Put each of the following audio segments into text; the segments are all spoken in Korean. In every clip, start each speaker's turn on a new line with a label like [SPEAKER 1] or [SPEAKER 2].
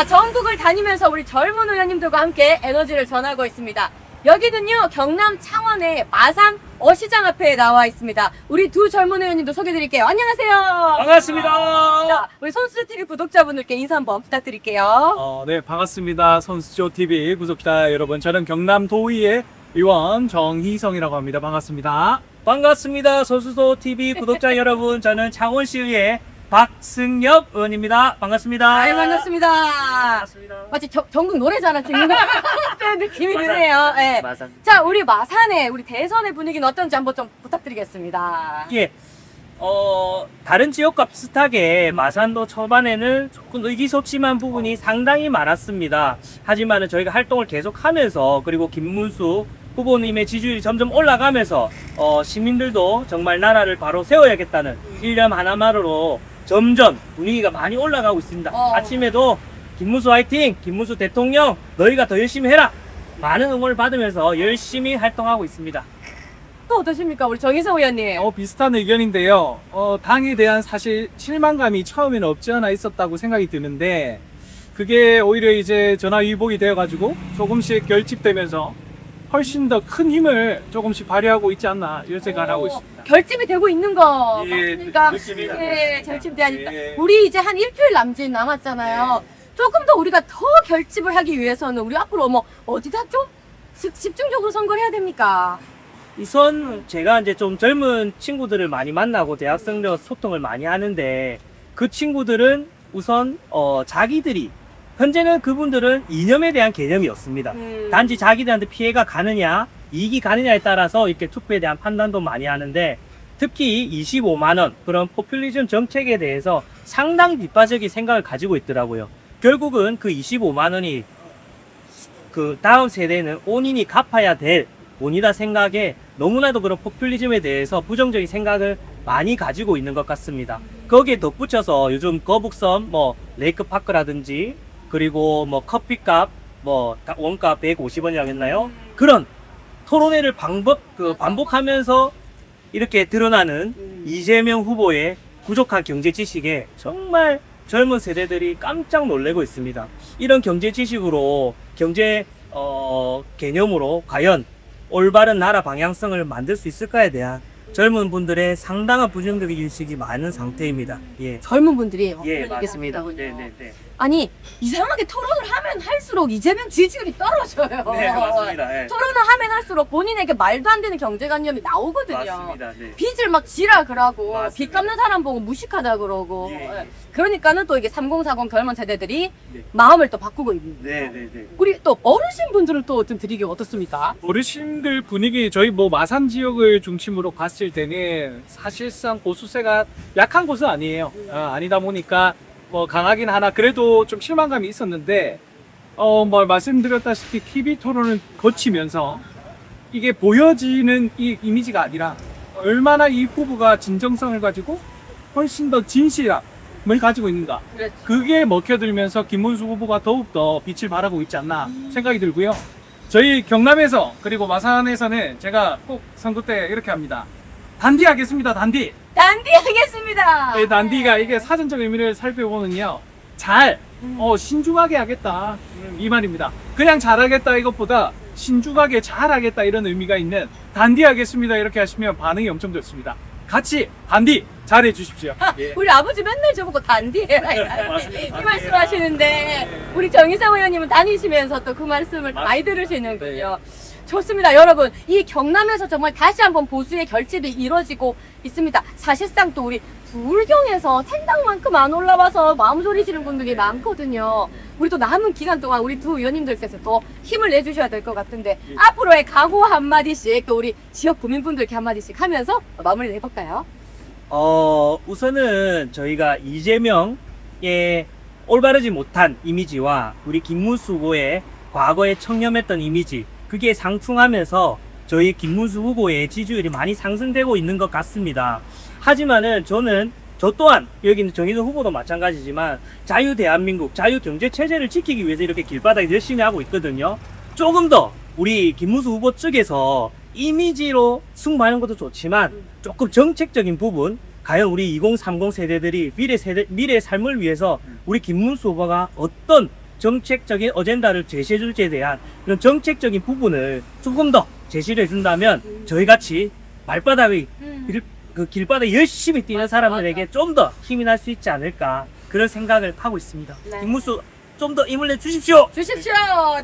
[SPEAKER 1] 자, 전국을 다니면서 우리 젊은 의원님들과 함께 에너지를 전하고 있습니다. 여기는요, 경남 창원의 마산 어시장 앞에 나와 있습니다. 우리 두 젊은 의원님도 소개해 드릴게요. 안녕하세요.
[SPEAKER 2] 반갑습니다.
[SPEAKER 1] 자, 우리 손수TV 구독자분들께 인사 한번 부탁드릴게요.
[SPEAKER 2] 어, 네, 반갑습니다. 선수조 TV 구독자 여러분. 저는 경남 도의회 의원 정희성이라고 합니다. 반갑습니다. 반갑습니다. 선수조 TV 구독자 여러분. 저는 창원시의회 박승엽 의원입니다. 반갑습니다.
[SPEAKER 1] 아유, 반갑습니다.
[SPEAKER 2] 반갑습니다.
[SPEAKER 1] 마치 저- 전국 노래자랑 같은 느낌이
[SPEAKER 2] 마산.
[SPEAKER 1] 드네요. 예.
[SPEAKER 2] 마산.
[SPEAKER 1] 자, 우리 마산의 우리 대선의 분위기는 어떤지 한번 좀 부탁드리겠습니다.
[SPEAKER 3] 예. 어, 다른 지역과 비슷하게 마산도 초반에는 조금 의기소침한 부분이 상당히 많았습니다. 하지만은 저희가 활동을 계속하면서 그리고 김문수 후보님의 지지율이 점점 올라가면서 어, 시민들도 정말 나라를 바로 세워야겠다는 일념 하나만으로 점점 분위기가 많이 올라가고 있습니다.
[SPEAKER 1] 어.
[SPEAKER 3] 아침에도 김문수 화이팅! 김문수 대통령 너희가 더 열심히 해라! 많은 응원을 받으면서 열심히 활동하고 있습니다.
[SPEAKER 1] 또 어떠십니까? 우리 정희성 의원님.
[SPEAKER 2] 어, 비슷한 의견인데요. 어, 당에 대한 사실 실망감이 처음에는 없지 않아 있었다고 생각이 드는데, 그게 오히려 이제 전화 위복이 되어가지고 조금씩 결집되면서 훨씬 더 큰 힘을 조금씩 발휘하고 있지 않나 이런 생각을 하고 있습니다.
[SPEAKER 1] 결집이 되고 있는 거
[SPEAKER 2] 예,
[SPEAKER 1] 맞습니까?
[SPEAKER 2] 그렇습니다.
[SPEAKER 1] 예, 결집되니까
[SPEAKER 2] 예.
[SPEAKER 1] 우리 이제 한 일주일 남짓 남았잖아요. 조금 더 우리가 더 결집을 하기 위해서는 우리 앞으로 뭐 어디다 좀 집- 집중적으로 선거를 해야 됩니까?
[SPEAKER 3] 우선 제가 이제 좀 젊은 친구들을 많이 만나고 대학생들 소통을 많이 하는데 그 친구들은 우선 어 자기들이 현재는 그분들은 이념에 대한 개념이 없습니다.
[SPEAKER 1] 음.
[SPEAKER 3] 단지 자기들한테 피해가 가느냐 이익이 가느냐에 따라서 이렇게 투표에 대한 판단도 많이 하는데 특히 25만 원 그런 포퓰리즘 정책에 대해서 상당히 빗바적인 생각을 가지고 있더라고요. 결국은 그 25만 원이 그 다음 세대는 온인이 갚아야 될 돈이다 생각에 너무나도 그런 포퓰리즘에 대해서 부정적인 생각을 많이 가지고 있는 것 같습니다. 거기에 덧붙여서 요즘 거북섬 뭐 레이크파크라든지 그리고 뭐 커피값 뭐 다- 원가 150원이라고 했나요? 그런 토론회를 반복 그 반복하면서 이렇게 드러나는
[SPEAKER 1] 음.
[SPEAKER 3] 이재명 후보의 부족한 경제 지식에 정말 젊은 세대들이 깜짝 놀래고 있습니다. 이런 경제 지식으로 경제 어, 개념으로 과연 올바른 나라 방향성을 만들 수 있을까에 대한 젊은 분들의 상당한 부정적인 인식이 많은 상태입니다. 예.
[SPEAKER 1] 젊은 분들이
[SPEAKER 3] 예,
[SPEAKER 1] 이게
[SPEAKER 3] 맞습니다.
[SPEAKER 1] 상당하군요.
[SPEAKER 3] 네, 네, 네.
[SPEAKER 1] 아니 이상하게 토론을 하면 할수록 이재명 지지율이 떨어져요.
[SPEAKER 3] 네, 맞습니다. 예.
[SPEAKER 1] 토론을 하면 할수록 본인에게 말도 안 되는 경제관념이 나오거든요.
[SPEAKER 3] 맞습니다. 네.
[SPEAKER 1] 빚을 막 지라 그러고
[SPEAKER 3] 맞습니다.
[SPEAKER 1] 빚 갚는 사람 보고 무식하다 그러고
[SPEAKER 3] 예, 예.
[SPEAKER 1] 그러니까는 또 이게 3040 젊은 세대들이
[SPEAKER 3] 네.
[SPEAKER 1] 마음을 또 바꾸고 있는
[SPEAKER 3] 네, 네, 네.
[SPEAKER 1] 우리 또 어르신 분들은 또좀 드리기 어떻습니까?
[SPEAKER 2] 어르신들 분위기 저희 뭐 마산 지역을 중심으로 봤을 때는 사실상 보수세가 약한 곳은 아니에요. 어, 아니다 보니까 뭐 강하긴 하나 그래도 좀 실망감이 있었는데 어 뭐 말씀드렸다시피 TV 토론을 거치면서 이게 보여지는 이 이미지가 아니라 얼마나 이 후보가 진정성을 가지고 훨씬 더 진실함을 가지고 있는가
[SPEAKER 1] 그렇죠.
[SPEAKER 2] 그게 먹혀들면서 김문수 후보가 더욱더 빛을 발하고 있지 않나 생각이 들고요. 저희 경남에서 그리고 마산에서는 제가 꼭 선거 때 이렇게 합니다. 단디 하겠습니다. 단디.
[SPEAKER 1] 단디 하겠습니다.
[SPEAKER 2] 네, 단디가 이게 사전적 의미를 살펴보면요. 잘, 어, 신중하게 하겠다. 음, 이 말입니다. 그냥 잘하겠다 이것보다 신중하게 잘하겠다 이런 의미가 있는 단디 하겠습니다. 이렇게 하시면 반응이 엄청 좋습니다. 같이 단디 잘해 주십시오. 예.
[SPEAKER 1] 우리 아버지 맨날 저보고 단디 해라 이. 말씀 하시는데 우리 정희상 의원님은 다니시면서 또 그 말씀을 많이 들으시는군요. 좋습니다. 여러분, 이 경남에서 정말 다시 한번 보수의 결집이 이루어지고 있습니다. 사실상 또 우리 불경에서 생당만큼 안 올라와서 마음 졸이시는 분들이 많거든요. 우리 또 남은 기간 동안 우리 두 의원님들께서 더 힘을 내주셔야 될 것 같은데 앞으로의 각오 한마디씩 또 우리 지역 구민분들께 한마디씩 하면서 마무리를 해볼까요?
[SPEAKER 3] 어, 우선은 저희가 이재명의 올바르지 못한 이미지와 우리 김문수 후보의 과거에 청렴했던 이미지, 그게 상충하면서 저희 김문수 후보의 지지율이 많이 상승되고 있는 것 같습니다. 하지만은 저는 저 또한 여기 있는 정의선 후보도 마찬가지지만 자유 대한민국, 자유 경제 체제를 지키기 위해서 이렇게 길바닥에 열심히 하고 있거든요. 조금 더 우리 김문수 후보 측에서 이미지로 승부하는 것도 좋지만 조금 정책적인 부분 과연 우리 2030 세대들이 미래 세대 미래의 삶을 위해서 우리 김문수 후보가 어떤 정책적인 어젠다를 제시해 줄지에 대한 그런 정책적인 부분을 조금 더 제시를 해준다면 저희 같이 말바닥의
[SPEAKER 1] 음.
[SPEAKER 3] 길, 그 길바닥에 열심히 뛰는 사람들에게 좀 더 힘이 날 수 있지 않을까 그런 생각을 하고 있습니다.
[SPEAKER 1] 네.
[SPEAKER 3] 김무수 좀 더 힘을 내 주십시오.
[SPEAKER 1] 주십시오.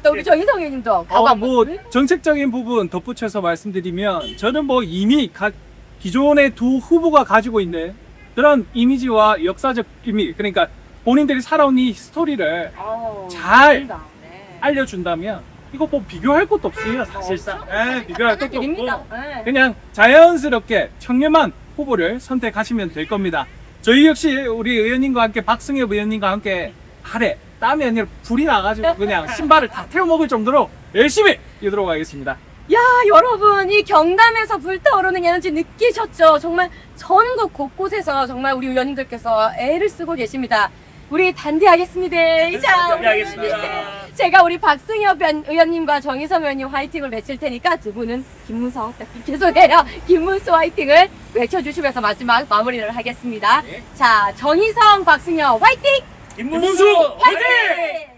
[SPEAKER 1] 또 우리 정희성 의원님도 각오
[SPEAKER 2] 어,
[SPEAKER 1] 한번.
[SPEAKER 2] 뭐 정책적인 부분 덧붙여서 말씀드리면 저는 뭐 이미 각 기존의 두 후보가 가지고 있는 그런 이미지와 역사적 이미 그러니까 본인들이 살아온 이 스토리를
[SPEAKER 1] 어,
[SPEAKER 2] 잘.
[SPEAKER 1] 네.
[SPEAKER 2] 알려준다면 이거 뭐 비교할 것도 없어요 사실상. 예, 비교할 것도. 없고
[SPEAKER 1] 네.
[SPEAKER 2] 그냥 자연스럽게 청렴한 후보를 선택하시면 될 겁니다. 저희 역시 우리 의원님과 함께 박승엽 의원님과 함께 하래 땀이 아니라 불이 나가지고 그냥 신발을 다 태워 먹을 정도로 열심히 뛰도록 하겠습니다.
[SPEAKER 1] 야 여러분 이 경남에서 불타오르는 에너지 느끼셨죠? 정말 전국 곳곳에서 정말 우리 의원님들께서 애를 쓰고 계십니다. 우리 단대하겠습니다. 자, 우리
[SPEAKER 3] 단대하겠습니다.
[SPEAKER 1] 의원님. 제가 우리 박승엽 의원- 의원님과 정희성 의원님 화이팅을 외칠 테니까 두 분은 김문수 죄송해요 김문수 화이팅을 외쳐주시면서 마지막 마무리를 하겠습니다. 자 정희성 박승엽 화이팅!
[SPEAKER 3] 김문수
[SPEAKER 1] 화이팅!